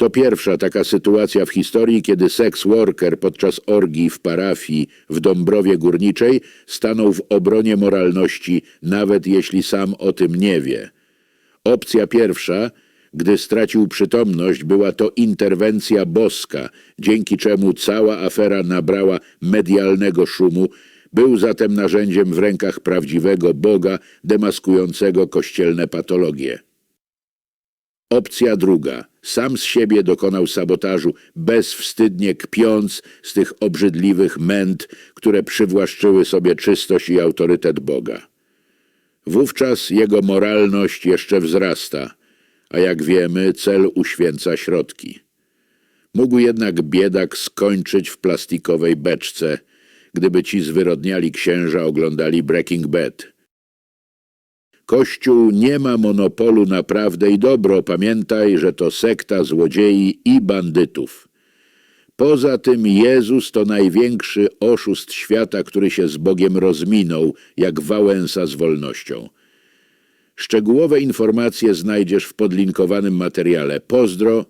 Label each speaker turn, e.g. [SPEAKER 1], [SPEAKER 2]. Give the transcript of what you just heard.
[SPEAKER 1] To pierwsza taka sytuacja w historii, kiedy seks worker podczas orgii w parafii w Dąbrowie Górniczej stanął w obronie moralności, nawet jeśli sam o tym nie wie. Opcja pierwsza, gdy stracił przytomność, była to interwencja boska, dzięki czemu cała afera nabrała medialnego szumu, był zatem narzędziem w rękach prawdziwego Boga demaskującego kościelne patologie. Opcja druga. Sam z siebie dokonał sabotażu, bezwstydnie kpiąc z tych obrzydliwych męt, które przywłaszczyły sobie czystość i autorytet Boga. Wówczas jego moralność jeszcze wzrasta, a jak wiemy, cel uświęca środki. Mógł jednak biedak skończyć w plastikowej beczce, gdyby ci zwyrodniali księża oglądali Breaking Bad. Kościół nie ma monopolu na prawdę i dobro. Pamiętaj, że to sekta złodziei i bandytów. Poza tym Jezus to największy oszust świata, który się z Bogiem rozminął, jak Wałęsa z wolnością. Szczegółowe informacje znajdziesz w podlinkowanym materiale. Pozdro,